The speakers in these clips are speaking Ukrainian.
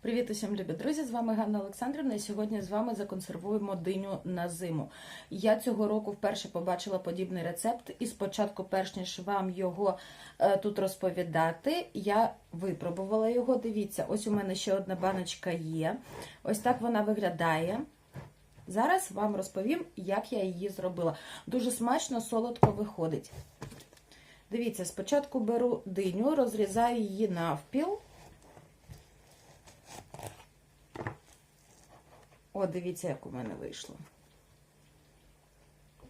Привіт усім, любі друзі! З вами Ганна Олександрівна. І сьогодні з вами законсервуємо диню на зиму. Я цього року вперше побачила подібний рецепт, і спочатку, перш ніж вам його е, тут розповідати, я випробувала його. Дивіться, ось у мене ще одна баночка є. Ось так вона виглядає. Зараз вам розповім, як я її зробила. Дуже смачно, солодко виходить. Дивіться, спочатку беру диню, розрізаю її навпіл. О, дивіться, як у мене вийшло.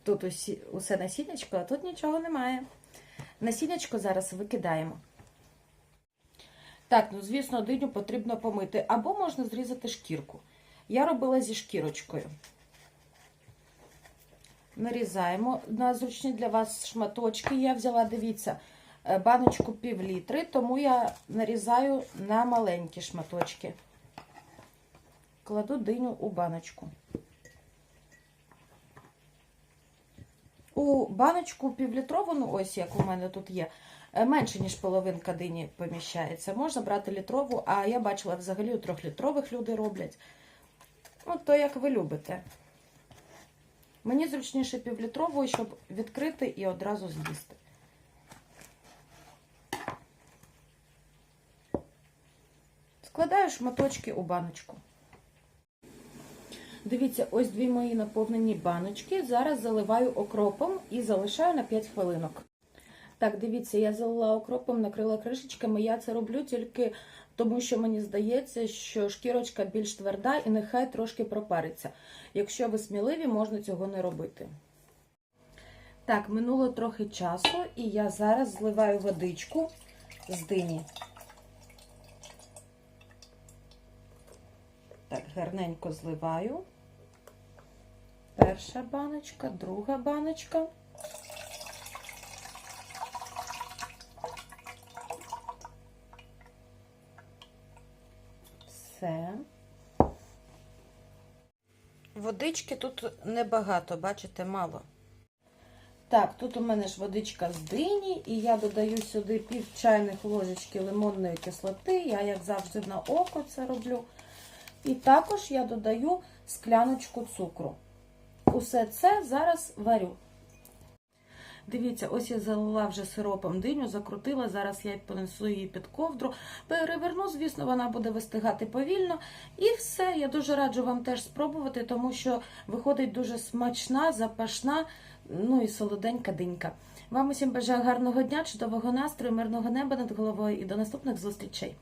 Тут усі, усе насіннячко, а тут нічого немає. Насіннячко зараз викидаємо. Так, ну, звісно, диню потрібно помити, або можна зрізати шкірку. Я робила зі шкірочкою. Нарізаємо на зручні для вас шматочки. Я взяла, дивіться, баночку пів літри, тому я нарізаю на маленькі шматочки. Кладу диню у баночку. У баночку півлітрову, ось як у мене тут є, менше, ніж половинка дині поміщається. Можна брати літрову, а я бачила взагалі у трьохлітрових люди роблять. Ну, то як ви любите. Мені зручніше півлітровою, щоб відкрити і одразу з'їсти. Складаю шматочки у баночку. Дивіться, ось дві мої наповнені баночки. Зараз заливаю окропом і залишаю на 5 хвилинок. Так, дивіться, я залила окропом, накрила кришечками. Я це роблю тільки тому, що мені здається, що шкірочка більш тверда і нехай трошки пропариться. Якщо ви сміливі, можна цього не робити. Так, минуло трохи часу, і я зараз зливаю водичку з дині. Так, гарненько зливаю. Перша баночка, друга баночка. Все. Водички тут небагато, бачите, мало. Так, тут у мене ж водичка з дині, і я додаю сюди пів чайних ложечки лимонної кислоти. Я, як завжди, на око це роблю. І також я додаю скляночку цукру. Усе це зараз варю. Дивіться, ось я залила вже сиропом диню, закрутила, зараз я понесу її під ковдру. Переверну, звісно, вона буде вистигати повільно. І все, я дуже раджу вам теж спробувати, тому що виходить дуже смачна, запашна, ну і солоденька динька. Вам усім бажаю гарного дня, чудового настрою, мирного неба над головою і до наступних зустрічей!